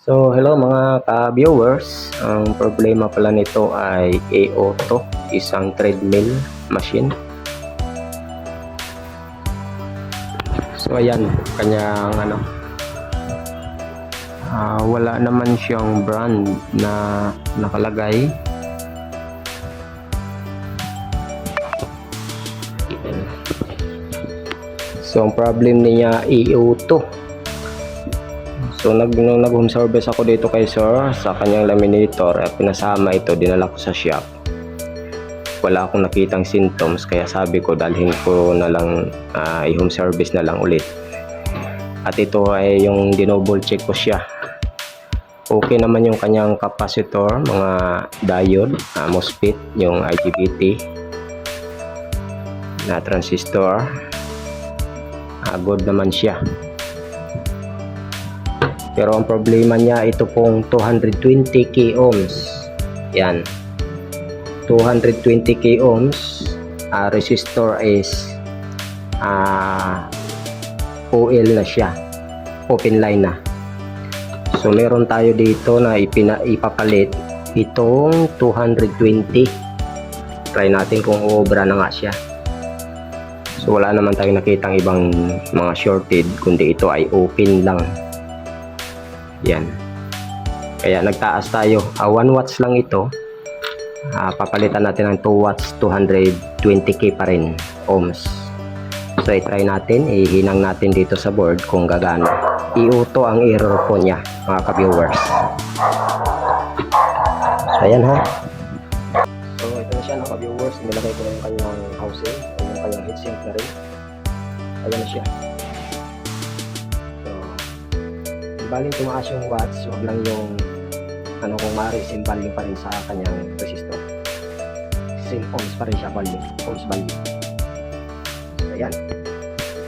So, hello mga ka-viewers. Ang problema pala nito ay A-Auto, isang treadmill machine. So, ayan, kanyang ano, ah, wala naman siyang brand na nakalagay. So, ang problem niya A-Auto. So nag nung nag home service ako dito kay sir sa kanyang laminator at pinasama ito dinala ko sa shop. Wala akong nakitang symptoms kaya sabi ko dalhin ko na lang ah, i-home service na lang ulit. At ito ay yung dinoble check ko siya. Okay naman yung kanyang capacitor, mga diode, ah, MOSFET, yung IGBT na transistor. Ah, good naman siya. Pero ang problema niya ito pong 220 k ohms. Yan. 220 k ohms. Ah, resistor is ah OL na siya. Open line na. So meron tayo dito na ipina, ipapalit itong 220. Try natin kung uobra na nga siya. So wala naman tayong nakitang ibang mga shorted kundi ito ay open lang. Yan. Kaya nagtaas tayo. Ah, 1 watts lang ito. Ah, papalitan natin ng 2 watts, 220k pa rin ohms. So, i-try natin. Ihinang natin dito sa board kung gagana. I-auto ang error po niya, mga ka-viewers. So, ayan ha. So, ito na siya, mga ka-viewers. Nilagay ko na yung kanyang housing, yung kanyang heatsink na rin. Ayan na siya. Baling tumaas yung watts, wag lang yung ano kung maaari, same value pa rin sa kanyang resistor. Same ohms pa rin siya value, ohms value. So, ayan.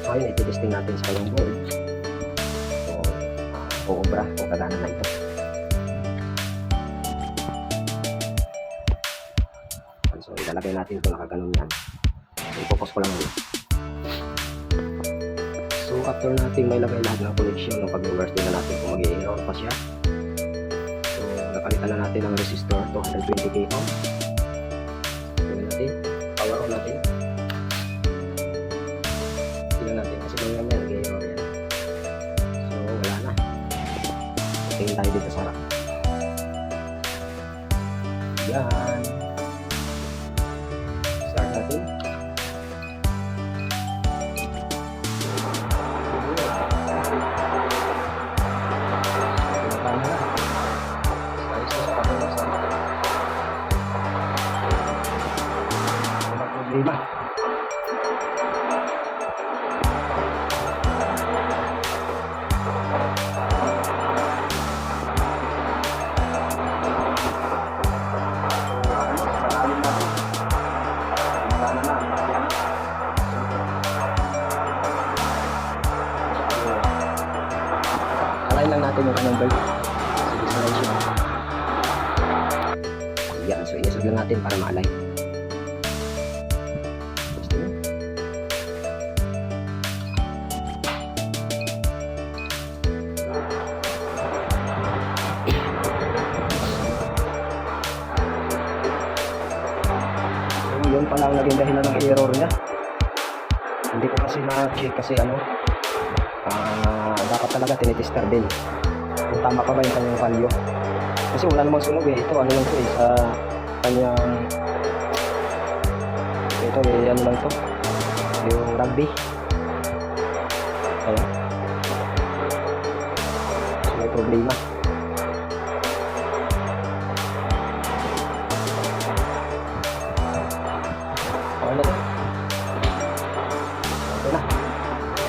So, ayun, iti-testing natin sa kanyang board. So, uh, uubra kung kagana na ito. So, ilalagay natin ito nakaganon yan. So, i-focus ko lang ulit. So, after natin may lagay lahat ng connection ng pag-reverse na natin kung mag-i-error pa siya. So, napalitan na natin ang resistor 220k ohm. Tingnan natin. Power on natin. Tingnan natin kasi kung yan nag-i-error yan. So, wala na. Tingin tayo dito sa harap. Yan. Alay lang natin yung kanyang belt. Sige, siya. Yan, so iasag lang natin para maalay. Yun pala ang naging dahilan ng error niya. Hindi ko kasi na-check kasi ano, ah dapat talaga tinitester din. Kung tama pa ba yung kanyang value. Kasi wala namang sunog eh. Ito ano lang to eh sa kanyang ito eh ano lang to yung rugby. Ayan. May problema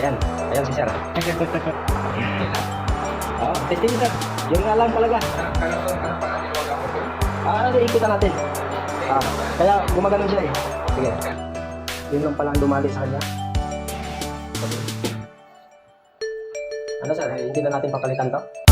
ayan ayan si sir Ah, testing sir. Yun nga lang talaga. Ah, ano, ikutan natin. Ah, kaya gumagano siya eh. Sige. Yun lang palang dumali sa kanya. Ano sir, eh, hindi na natin papalitan to?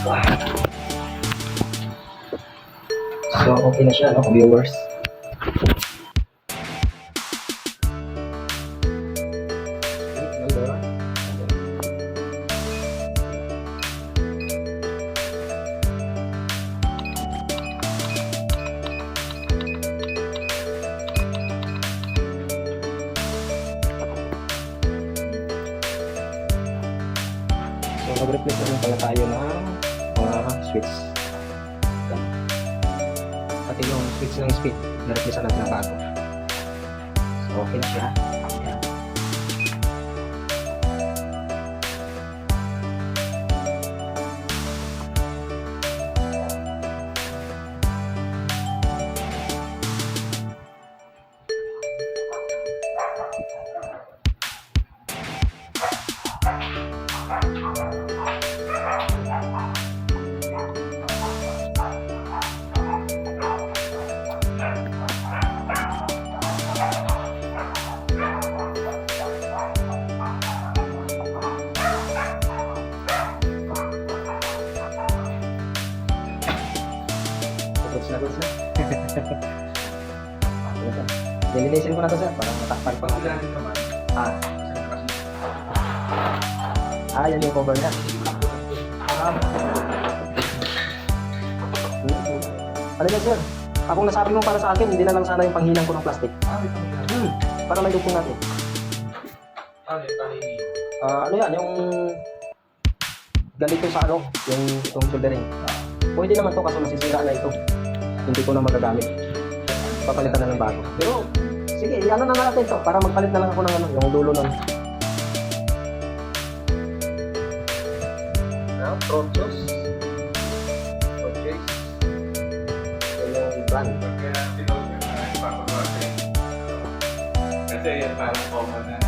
So, okay na siya, no, viewers. So, mag-reflect na pala tayo ng switch. Pati yung switch ng speed, na-replace na natin ng bago. So, okay na siya. Na na. Ano to? Lilinisin ko na to sir, para matakpan pa. Ah. Ah, yan yung cover niya. Ah. Ano yan sir? Akong nasabi mo para sa akin, hindi na lang sana yung panghinang ko ng plastic. Hmm. Para may dugtong natin. Ah, ano yan, yung ganito sa ano, yung itong soldering. Pwede naman to kaso masisira na ito. Hindi ko na magagamit. Papalitan na ng bago. Pero, sige, ano na nga natin to para magpalit na lang ako ng ano, yung dulo nun. Ah, Prochos. Prochos. Yan yung brand. Kasi yan parang common na